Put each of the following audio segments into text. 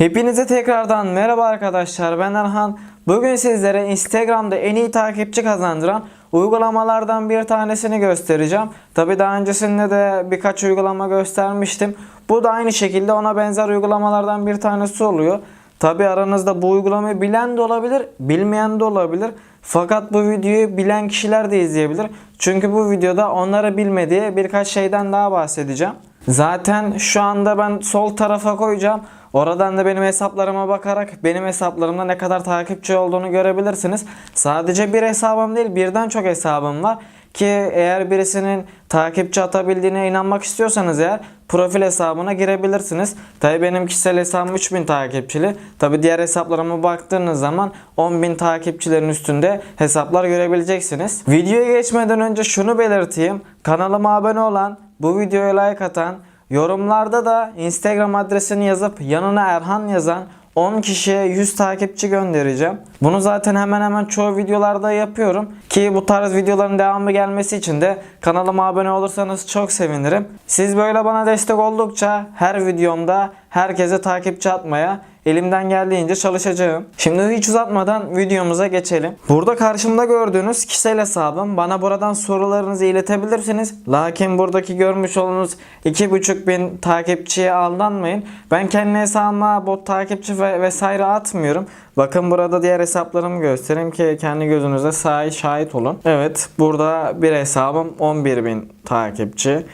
Hepinize tekrardan merhaba arkadaşlar ben Erhan. Bugün sizlere Instagram'da en iyi takipçi kazandıran uygulamalardan bir tanesini göstereceğim. Tabi daha öncesinde de birkaç uygulama göstermiştim. Bu da aynı şekilde ona benzer uygulamalardan bir tanesi oluyor. Tabi aranızda bu uygulamayı bilen de olabilir, bilmeyen de olabilir. Fakat bu videoyu bilen kişiler de izleyebilir. Çünkü bu videoda onları bilmediği birkaç şeyden daha bahsedeceğim. Zaten şu anda ben sol tarafa koyacağım. Oradan da benim hesaplarıma bakarak benim hesaplarımda ne kadar takipçi olduğunu görebilirsiniz. Sadece bir hesabım değil birden çok hesabım var. Ki eğer birisinin takipçi atabildiğine inanmak istiyorsanız eğer profil hesabına girebilirsiniz. Tabi benim kişisel hesabım 3000 takipçili. Tabi diğer hesaplarıma baktığınız zaman 10.000 takipçilerin üstünde hesaplar görebileceksiniz. Videoya geçmeden önce şunu belirteyim. Kanalıma abone olan, bu videoya like atan, Yorumlarda da Instagram adresini yazıp yanına Erhan yazan 10 kişiye 100 takipçi göndereceğim. Bunu zaten hemen hemen çoğu videolarda yapıyorum. Ki bu tarz videoların devamı gelmesi için de kanalıma abone olursanız çok sevinirim. Siz böyle bana destek oldukça her videomda herkese takipçi atmaya elimden geldiğince çalışacağım. Şimdi hiç uzatmadan videomuza geçelim. Burada karşımda gördüğünüz kişisel hesabım. Bana buradan sorularınızı iletebilirsiniz. Lakin buradaki görmüş olduğunuz 2500 takipçiye aldanmayın. Ben kendi hesabıma bot takipçi ve vesaire atmıyorum. Bakın burada diğer hesaplarımı göstereyim ki kendi gözünüze sahi şahit olun. Evet burada bir hesabım 11.000 takipçi.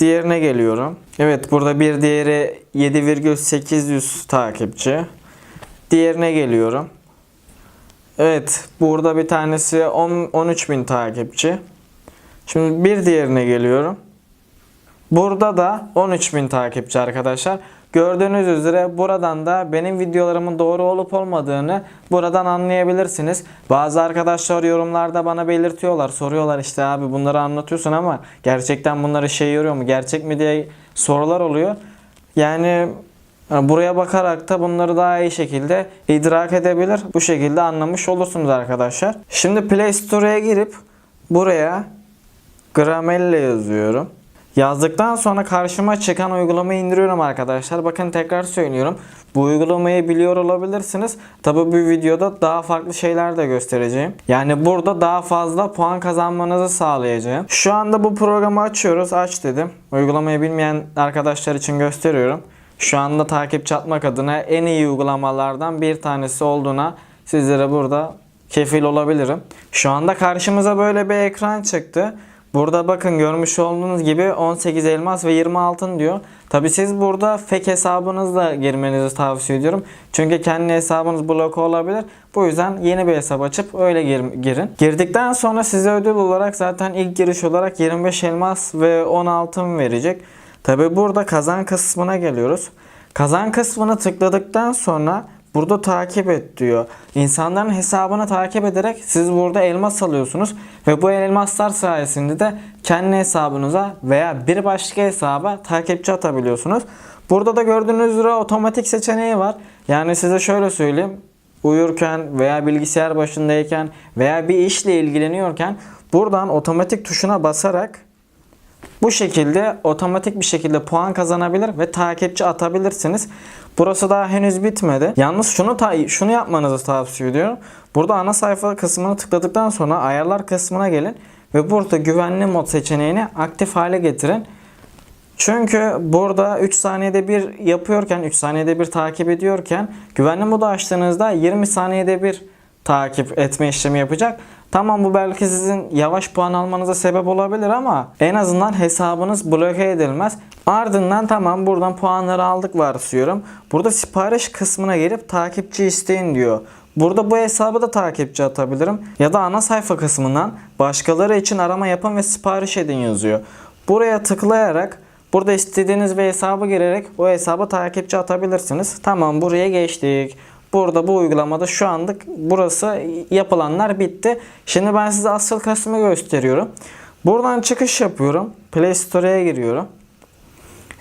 Diğerine geliyorum. Evet burada bir diğeri 7,800 takipçi. Diğerine geliyorum. Evet burada bir tanesi 10 13.000 takipçi. Şimdi bir diğerine geliyorum. Burada da 13.000 takipçi arkadaşlar. Gördüğünüz üzere buradan da benim videolarımın doğru olup olmadığını buradan anlayabilirsiniz. Bazı arkadaşlar yorumlarda bana belirtiyorlar. Soruyorlar işte abi bunları anlatıyorsun ama gerçekten bunları şey yoruyor mu? Gerçek mi diye sorular oluyor. Yani e, buraya bakarak da bunları daha iyi şekilde idrak edebilir. Bu şekilde anlamış olursunuz arkadaşlar. Şimdi Play Store'ya girip buraya Gramelle yazıyorum. Yazdıktan sonra karşıma çıkan uygulamayı indiriyorum arkadaşlar. Bakın tekrar söylüyorum. Bu uygulamayı biliyor olabilirsiniz. Tabi bu videoda daha farklı şeyler de göstereceğim. Yani burada daha fazla puan kazanmanızı sağlayacağım. Şu anda bu programı açıyoruz. Aç dedim. Uygulamayı bilmeyen arkadaşlar için gösteriyorum. Şu anda takipçi atmak adına en iyi uygulamalardan bir tanesi olduğuna sizlere burada kefil olabilirim. Şu anda karşımıza böyle bir ekran çıktı. Burada bakın görmüş olduğunuz gibi 18 elmas ve 20 altın diyor. Tabi siz burada fake hesabınızla girmenizi tavsiye ediyorum. Çünkü kendi hesabınız bloke olabilir. Bu yüzden yeni bir hesap açıp öyle gir- girin. Girdikten sonra size ödül olarak zaten ilk giriş olarak 25 elmas ve 10 altın verecek. Tabi burada kazan kısmına geliyoruz. Kazan kısmını tıkladıktan sonra Burada takip et diyor. İnsanların hesabını takip ederek siz burada elmas alıyorsunuz ve bu elmaslar sayesinde de kendi hesabınıza veya bir başka hesaba takipçi atabiliyorsunuz. Burada da gördüğünüz üzere otomatik seçeneği var. Yani size şöyle söyleyeyim. Uyurken veya bilgisayar başındayken veya bir işle ilgileniyorken buradan otomatik tuşuna basarak bu şekilde otomatik bir şekilde puan kazanabilir ve takipçi atabilirsiniz. Burası daha henüz bitmedi. Yalnız şunu ta- şunu yapmanızı tavsiye ediyorum. Burada ana sayfa kısmını tıkladıktan sonra ayarlar kısmına gelin ve burada güvenli mod seçeneğini aktif hale getirin. Çünkü burada 3 saniyede bir yapıyorken, 3 saniyede bir takip ediyorken güvenli modu açtığınızda 20 saniyede bir takip etme işlemi yapacak. Tamam bu belki sizin yavaş puan almanıza sebep olabilir ama en azından hesabınız bloke edilmez. Ardından tamam buradan puanları aldık varsıyorum. Burada sipariş kısmına gelip takipçi isteyin diyor. Burada bu hesabı da takipçi atabilirim. Ya da ana sayfa kısmından başkaları için arama yapın ve sipariş edin yazıyor. Buraya tıklayarak burada istediğiniz bir hesabı girerek o hesaba takipçi atabilirsiniz. Tamam buraya geçtik. Burada bu uygulamada şu anlık burası yapılanlar bitti. Şimdi ben size asıl kısmı gösteriyorum. Buradan çıkış yapıyorum. Play Store'ya giriyorum.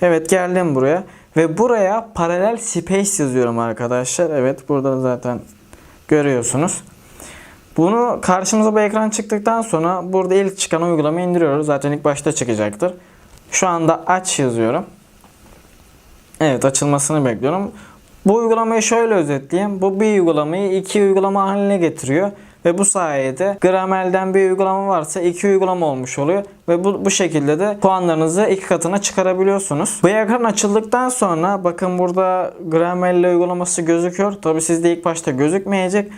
Evet geldim buraya. Ve buraya paralel space yazıyorum arkadaşlar. Evet burada da zaten görüyorsunuz. Bunu karşımıza bu ekran çıktıktan sonra burada ilk çıkan uygulamayı indiriyoruz. Zaten ilk başta çıkacaktır. Şu anda aç yazıyorum. Evet açılmasını bekliyorum. Bu uygulamayı şöyle özetleyeyim. Bu bir uygulamayı iki uygulama haline getiriyor. Ve bu sayede Gramel'den bir uygulama varsa iki uygulama olmuş oluyor. Ve bu, bu şekilde de puanlarınızı iki katına çıkarabiliyorsunuz. Bu ekran açıldıktan sonra bakın burada Gramel uygulaması gözüküyor. Tabi sizde ilk başta gözükmeyecek.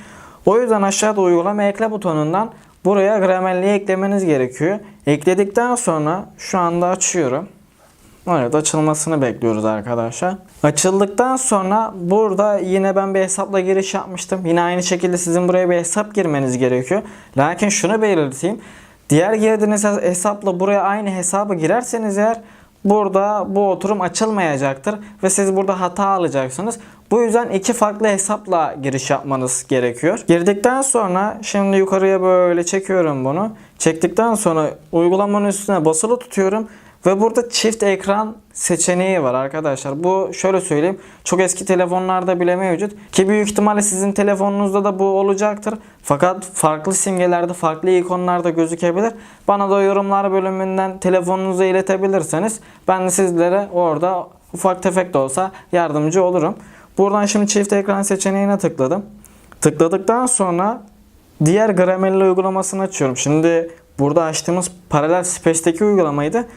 O yüzden aşağıda uygulama ekle butonundan buraya Grammarly'i eklemeniz gerekiyor. Ekledikten sonra şu anda açıyorum. Evet açılmasını bekliyoruz arkadaşlar. Açıldıktan sonra burada yine ben bir hesapla giriş yapmıştım. Yine aynı şekilde sizin buraya bir hesap girmeniz gerekiyor. Lakin şunu belirteyim. Diğer girdiğiniz hesapla buraya aynı hesabı girerseniz eğer burada bu oturum açılmayacaktır ve siz burada hata alacaksınız. Bu yüzden iki farklı hesapla giriş yapmanız gerekiyor. Girdikten sonra şimdi yukarıya böyle çekiyorum bunu. Çektikten sonra uygulamanın üstüne basılı tutuyorum. Ve burada çift ekran seçeneği var arkadaşlar. Bu şöyle söyleyeyim. Çok eski telefonlarda bile mevcut. Ki büyük ihtimalle sizin telefonunuzda da bu olacaktır. Fakat farklı simgelerde, farklı ikonlarda gözükebilir. Bana da yorumlar bölümünden telefonunuza iletebilirseniz ben de sizlere orada ufak tefek de olsa yardımcı olurum. Buradan şimdi çift ekran seçeneğine tıkladım. Tıkladıktan sonra diğer Grammarly uygulamasını açıyorum. Şimdi burada açtığımız paralel space'teki uygulamaydı.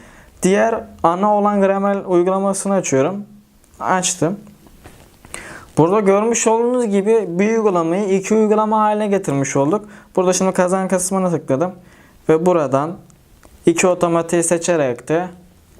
Diğer ana olan Grammarly uygulamasını açıyorum. Açtım. Burada görmüş olduğunuz gibi bir uygulamayı iki uygulama haline getirmiş olduk. Burada şimdi kazan kısmına tıkladım. Ve buradan iki otomatiği seçerek de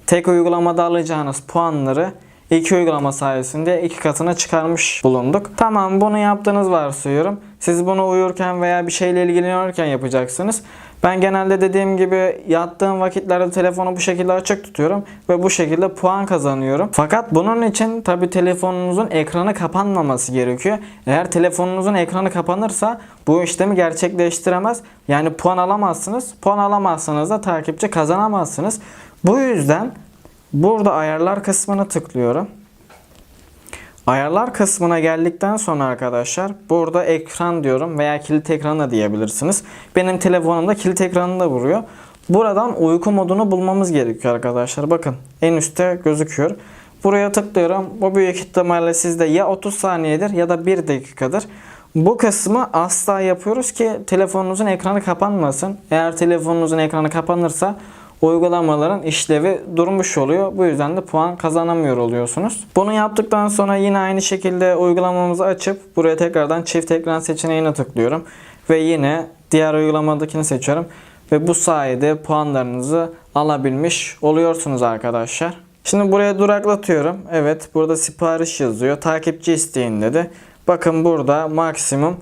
tek uygulamada alacağınız puanları iki uygulama sayesinde iki katına çıkarmış bulunduk. Tamam bunu yaptığınız varsayıyorum. Siz bunu uyurken veya bir şeyle ilgileniyorken yapacaksınız. Ben genelde dediğim gibi yattığım vakitlerde telefonu bu şekilde açık tutuyorum ve bu şekilde puan kazanıyorum. Fakat bunun için tabi telefonunuzun ekranı kapanmaması gerekiyor. Eğer telefonunuzun ekranı kapanırsa bu işlemi gerçekleştiremez. Yani puan alamazsınız. Puan alamazsanız da takipçi kazanamazsınız. Bu yüzden burada ayarlar kısmına tıklıyorum. Ayarlar kısmına geldikten sonra arkadaşlar burada ekran diyorum veya kilit ekranı da diyebilirsiniz. Benim telefonumda kilit ekranını vuruyor. Buradan uyku modunu bulmamız gerekiyor arkadaşlar. Bakın en üstte gözüküyor. Buraya tıklıyorum. Bu büyük ihtimalle sizde ya 30 saniyedir ya da 1 dakikadır. Bu kısmı asla yapıyoruz ki telefonunuzun ekranı kapanmasın. Eğer telefonunuzun ekranı kapanırsa uygulamaların işlevi durmuş oluyor. Bu yüzden de puan kazanamıyor oluyorsunuz. Bunu yaptıktan sonra yine aynı şekilde uygulamamızı açıp buraya tekrardan çift ekran seçeneğine tıklıyorum. Ve yine diğer uygulamadakini seçiyorum. Ve bu sayede puanlarınızı alabilmiş oluyorsunuz arkadaşlar. Şimdi buraya duraklatıyorum. Evet burada sipariş yazıyor. Takipçi isteyin dedi. Bakın burada maksimum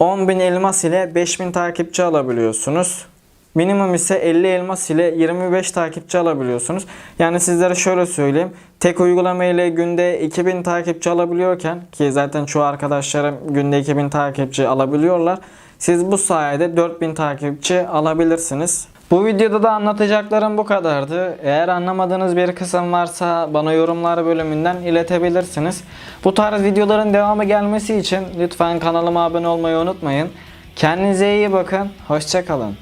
10.000 elmas ile 5000 takipçi alabiliyorsunuz. Minimum ise 50 elmas ile 25 takipçi alabiliyorsunuz. Yani sizlere şöyle söyleyeyim. Tek uygulama ile günde 2000 takipçi alabiliyorken ki zaten çoğu arkadaşlarım günde 2000 takipçi alabiliyorlar. Siz bu sayede 4000 takipçi alabilirsiniz. Bu videoda da anlatacaklarım bu kadardı. Eğer anlamadığınız bir kısım varsa bana yorumlar bölümünden iletebilirsiniz. Bu tarz videoların devamı gelmesi için lütfen kanalıma abone olmayı unutmayın. Kendinize iyi bakın. Hoşçakalın.